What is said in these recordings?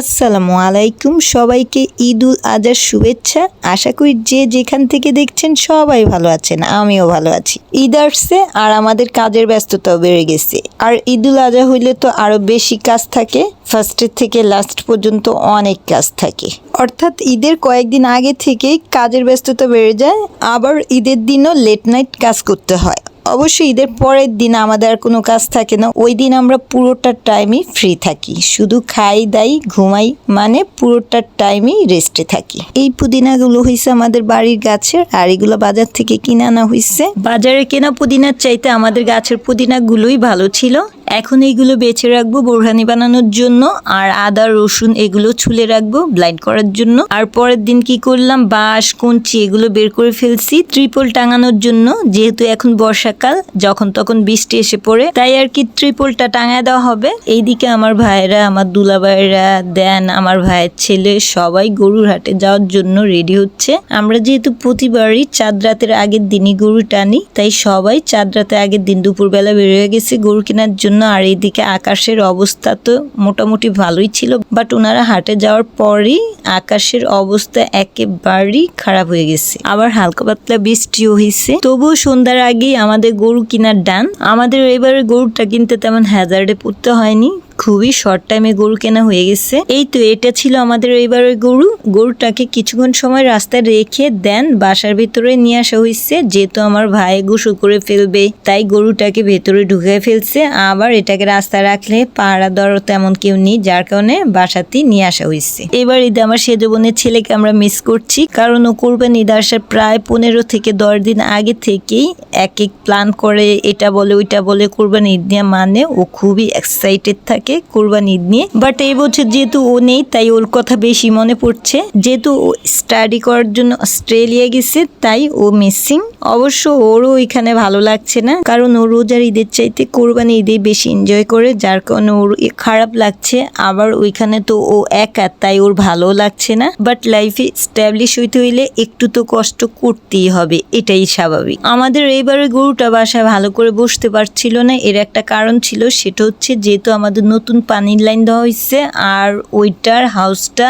আসসালামু আলাইকুম। সবাইকে ঈদ উল আজহার শুভেচ্ছা। আশা করি যে যেখান থেকে দেখছেন সবাই ভালো আছেন, আমিও ভালো আছি। ঈদ আসছে আর আমাদের কাজের ব্যস্ততাও বেড়ে গেছে। আর ঈদ উল আজহা হইলে তো আরও বেশি কাজ থাকে। ফার্স্টের থেকে লাস্ট পর্যন্ত অনেক কাজ থাকে। অর্থাৎ ঈদের কয়েকদিন আগে থেকেই কাজের ব্যস্ততা বেড়ে যায়। আবার ঈদের দিনও লেট নাইট কাজ করতে হয়। অবশ্যই ঈদের পরের দিন আমাদের আর কোনো কাজ থাকে না। ওই দিন আমরা পুরোটার টাইমই ফ্রি থাকি। শুধু খাই, দাই, ঘুমাই মানে পুরোটার টাইমই রেস্টে থাকি। এই পুদিনাগুলো হয়েছে আমাদের বাড়ির গাছের আর এগুলো বাজার থেকে কিনে আনা হয়েছে বাজারে কেনা পুদিনার চাইতে আমাদের গাছের পুদিনাগুলোই ভালো ছিল। এখন এইগুলো বেছে রাখব বোরহানি বানানোর জন্য, আর আদা, রসুন এগুলো ছুলে রাখব ব্লাইন্ড করার জন্য। আর পরের দিন কি করলাম? বাঁশ, কঞ্চি এগুলো বের করে ফেলছি ত্রিপল টাঙানোর জন্য। যেহেতু এখন বর্ষাকাল, যখন তখন বৃষ্টি এসে পড়ে, তাই আর কি ত্রিপলটা টাঙায় দেওয়া হবে। এইদিকে আমার ভাইরা আমার দুলা দুলাভাইরা দেন আমার ভাইয়ের ছেলে, সবাই গরুর হাটে যাওয়ার জন্য রেডি হচ্ছে। আমরা যেহেতু প্রতিবারই চাঁদ রাতের আগের দিনই গরু টানি, তাই সবাই চাঁদ রাতে আগের দিন দুপুরবেলা বের হয়ে গেছে গরু কেনার জন্য। আর এইদিকে আকাশের অবস্থা তো মোটামুটি ভালোই ছিল বাট ওনারা হাটে যাওয়ার পরই আকাশের অবস্থা একেবারেই খারাপ হয়ে গেছে। আবার হালকা পাতলা বৃষ্টিও হয়েছে। তবুও সন্ধ্যার আগেই আমাদের গরু কিনার ডান। আমাদের এবারে গরুটা কিনতে তেমন হ্যাজার্ডে পড়তে হয়নি। খুবই শর্ট টাইমে গরু কেনা হয়ে গেছে। এই তো এটা ছিল আমাদের এবারের গরু। গরুটাকে কিছুক্ষণ সময় রাস্তায় রেখে দেন, বাসার ভিতরে নিয়ে আসা হয়েছে। যেহেতু আমার ভাই গোসল করে ফেলবে, তাই গরুটাকে ভেতরে ঢুকে ফেলছে। আবার এটাকে রাস্তায় রাখলে পাহারা দেওয়ার তেমন কেউ নেই, যার কারণে বাসাতেই নিয়ে আসা হয়েছে। এবার ঈদে আমার সেজ বোনের ছেলেকে আমরা মিস করছি, কারণ ও কোরবানি ঈদ আসার প্রায় পনেরো থেকে দশ দিন আগে থেকেই এক এক প্ল্যান করে এটা বলে, ওইটা বলে কোরবানি ঈদ নিয়ে মানে ও খুবই এক্সাইটেড থাকে। কোরবানি ঈদ নিয়ে। বাট এই বছর যেহেতু ও নেই, তাই ওর কথা বেশি মনে পড়ছে। যেহেতু ও স্টাডি করার জন্য অস্ট্রেলিয়া গেছে, তাই ও মিসিং অবশ্য ওরও এখানে ভালো লাগছে না, কারণ ও রোজার ঈদের চাইতে কোরবানি ঈদে বেশি এনজয় করে, যার কারণে ওর খারাপ লাগছে। আবার ওইখানে তো ও একা, তাই ওর ভালো লাগছে না। বাট লাইফে স্ট্যাবলিশ হইতে হইলে একটু তো কষ্ট করতেই হবে, এটাই স্বাভাবিক। আমাদের এইবারে গরুটা বাসায় ভালো করে বসতে পারছিল না, এর একটা কারণ ছিল, সেটা হচ্ছে যেহেতু আমাদের নতুন পানির লাইন দেওয়া হয়েছে আর ওইটার হাউসটা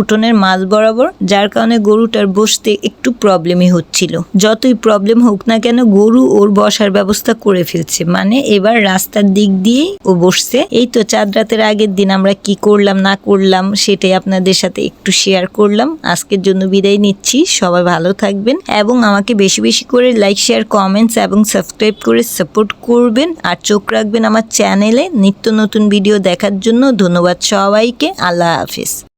উঠোনের মাঝ বরাবর, যার কারণে গরুটার বসতে একটু প্রবলেমই হচ্ছিল। যতই প্রবলেম হোক না কেন গরু ওর বসার ব্যবস্থা করে ফেলছে। মানে এবার রাস্তার দিক দিয়েই ও বসছে। এই তো চাঁদ রাতের আগের দিন আমরা কি করলাম, না করলাম, সেটাই আপনাদের সাথে একটু শেয়ার করলাম। আজকের জন্য বিদায় নিচ্ছি। সবাই ভালো থাকবেন এবং আমাকে বেশি বেশি করে লাইক শেয়ার কমেন্টস এবং সাবস্ক্রাইব করে সাপোর্ট করবেন। আর চোখ রাখবেন আমার চ্যানেলে নিত্য নতুন ভিডিও দেখার জন্য ধন্যবাদ সবাইকে। আল্লাহ হাফিজ।